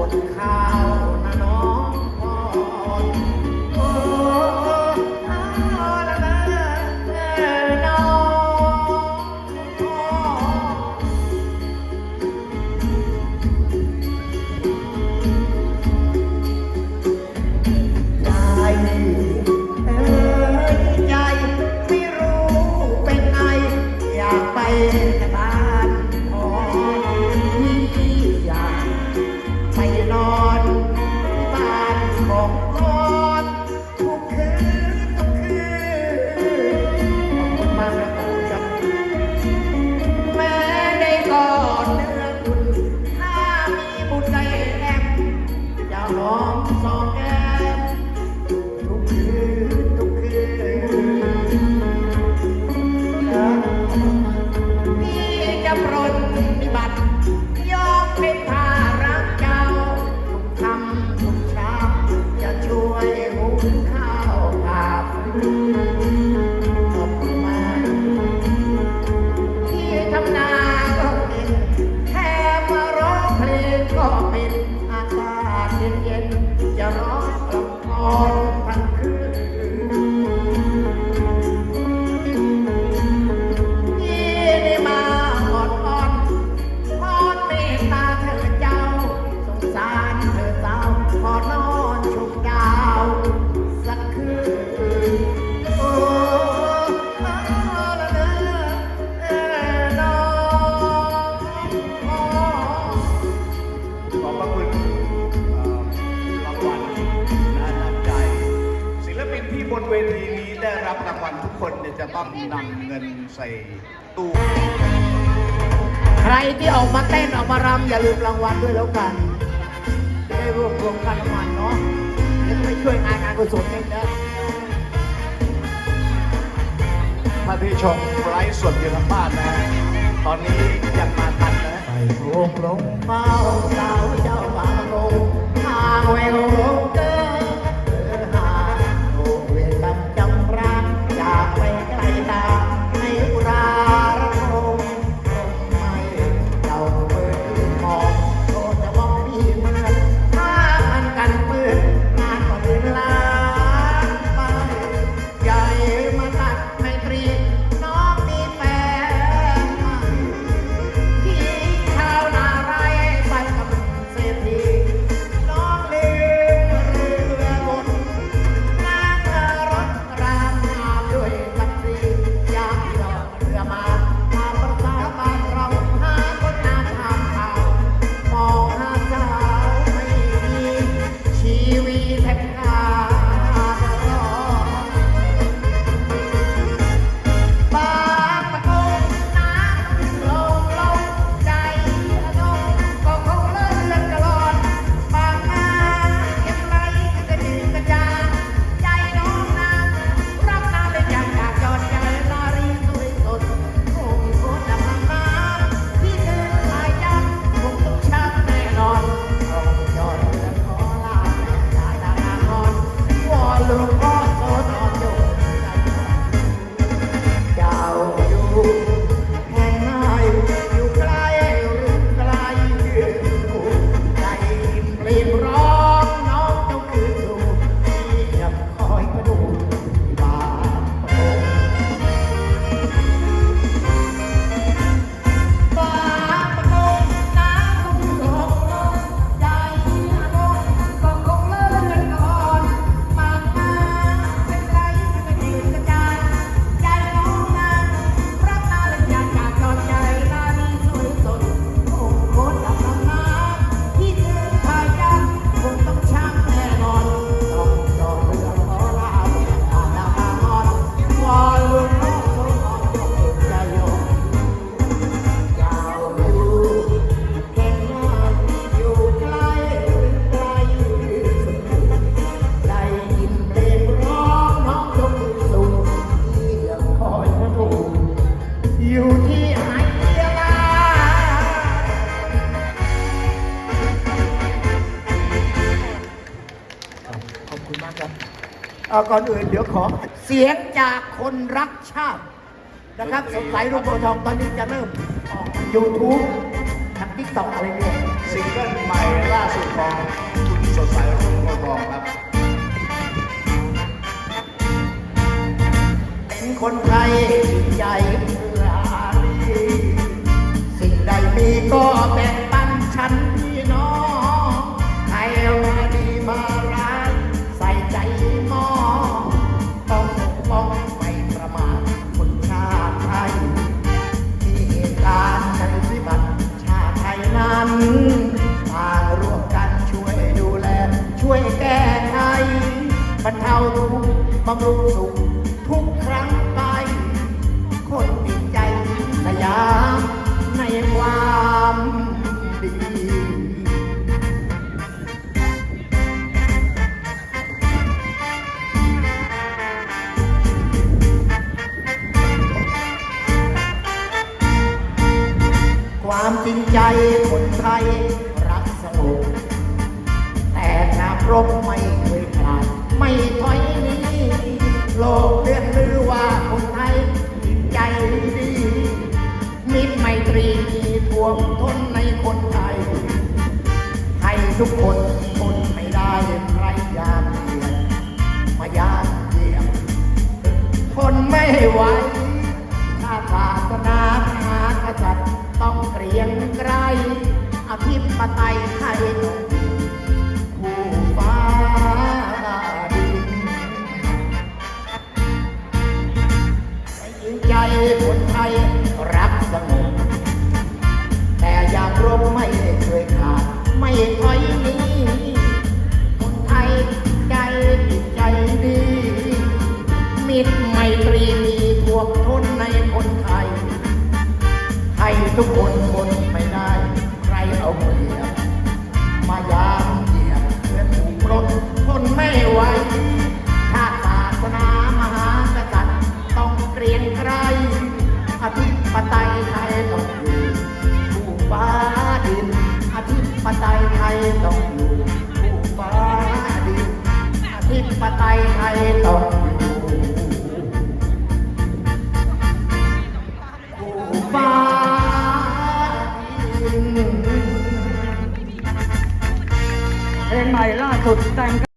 คุณค่ะ ก็เป็นอากาศเย็นๆจะร้อนกลับคอ บนเวทีนี้ได้รับรางวัลทุกคนจะต้องนำเงินใส่ตู้ ใครที่ออกมาเต้นออกมารำอย่าลืมรางวัลด้วยแล้วกันจะได้รวบรวมกันรางวัลเนาะจะไปช่วยงานงานกุศลเองนะท่านที่ชมไลฟ์สดอยู่ทางบ้านนะ ตอนนี้ยังมาทันนะ ไปรโรงลงเมาเก่า เอ่อก่อนอื่นเดี๋ยวขอเสียงจากคนรักชาตินะครับสงสัยรุ่งโพธิ์ทองตอนนี้จะเริ่มออกยูทูบทางทิกตอกอะไรเนี่ยซิงเกิลใหม่ล่าสุดของคุณสดใสรุ่งโรจน์ทองครับ เป็นคนไทยจิตใจ บำรุงสุขทุกครั้งไป คนติดใจสยามในความดีความจริงใจคนไทยรักสงบแต่น้ำรบไม่เคยขาดไม่ถอย โลกเรียกลือว่าคนไทยใจดี มิตรไมตรีมีทวงทนในคนไทย ให้ทุกคนทนไม่ได้ใครยามเยียนมายามเยี่ยมคนไม่ไหวถ้าศาสนาหากษัตริย์ต้องเกรียงไกรอธิปไตยไทย คนไทยรักสมอ แต่อยากรบไม่เคยขาดไม่ถอยหนีคนไทยใจจิตใจดี มิตรไมตรีมีทวงทนในคนไทย ไทยทุกคน ดิ